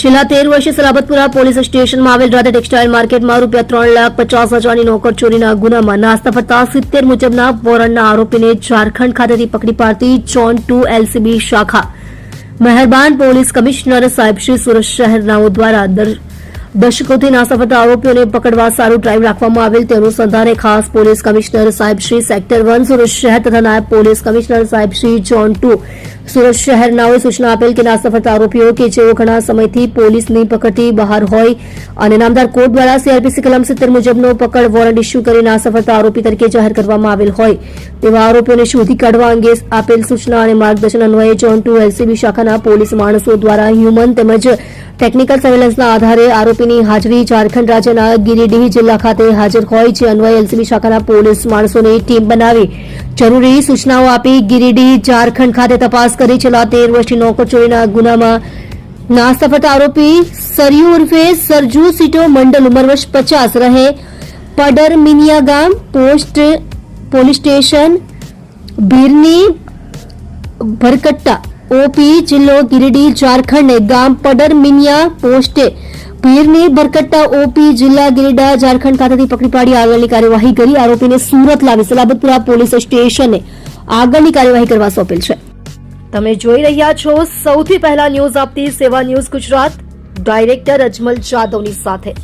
છેલ્લા તેર વર્ષે સલાબતપુરા પોલીસ સ્ટેશનમાં આવેલ રાધા ટેક્સટાઇલ માર્કેટમાં રૂપિયા ત્રણ લાખ પચાસ હજારની નોકર ચોરીના ગુનામાં નાસ્તા ફરતા સિત્તેર મુજબના વોરંટના આરોપીને ઝારખંડ ખાતેથી પકડી પાડતી ચોન ટુ એલસીબી શાખા. મહેરબાન પોલીસ કમિશનર સાહેબ શ્રી સુરત શહેરનાઓ દ્વારા દશકોથી નાસ્તા ફરતા આરોપીઓને પકડવા સારું ડ્રાઈવ રાખવામાં આવેલ તે અનુસંધાને ખાસ પોલીસ કમિશનર સાહેબ શ્રી સેક્ટર વન સુરત શહેર તથા નાયબ પોલીસ કમિશનર સાહેબ શ્રી જોન ટુ. સુરત શહેરનાઓએ સૂચના આપેલ કે નાસ્તા ફરતા આરોપીઓ કે જેઓ ઘણા સમયથી પોલીસની પકડથી બહાર હોય અને નામદાર કોર્ટ દ્વારા સીઆરપીસી કલમ સિત્તેર મુજબનો પકડ વોરંટ ઇસ્યુ કરી નાસ્તા ફરતા આરોપી તરીકે જાહેર કરવામાં આવેલ હોય. તેવા આરોપીઓને શોધી કાઢવા અંગે આપેલ સૂચના અને માર્ગદર્શન અન્વયે જોન ટુ એલસીબી શાખાના પોલીસ માણસો દ્વારા હ્યુમન તેમજ ટેકનિકલ સર્વેલન્સના આધારે આરોપીની હાજરી ઝારખંડ રાજ્યના ગિરિડીહ જિલ્લા ખાતે હાજર હોય જે અન્વયે એલસીબી શાખાના પોલીસ માણસોની ટીમ બનાવી જરૂરી સૂચનાઓ આપી ગિરિડીહ ઝારખંડ ખાતે તપાસ કરી. છેલ્લા તેર વર્ષથી નોકર ચોરીના ગુનામાં ના ફરતા આરોપી સરયુ ઉર્ફે સરજુ સીટો મંડલ ઉંમર વર્ષ પચાસ રહે. પડર મિનિયા ગામ post police station, Bhirni Bharkatta, OP, જિલ્લો ગિરડી, ઝારખંડ, ગામ પડર મિનિયા પોસ્ટે ભીરની ભરકટ્ટા, ઓપી, જિલ્લા ગિરિડા, ઝારખંડ ખાતેથી પકડી પાડી આગળની કાર્યવાહી કરી. આરોપીને સુરત લાવી સલાબતપુરા પોલીસ સ્ટેશને આગળની કાર્યવાહી કરવા સોંપેલ છે. તમે જોઈ રહ્યા છો સૌથી પહેલા ન્યૂઝ આપતી સેવા ન્યૂઝ ગુજરાત. ડાયરેક્ટર અજમલ જાદવની સાથે.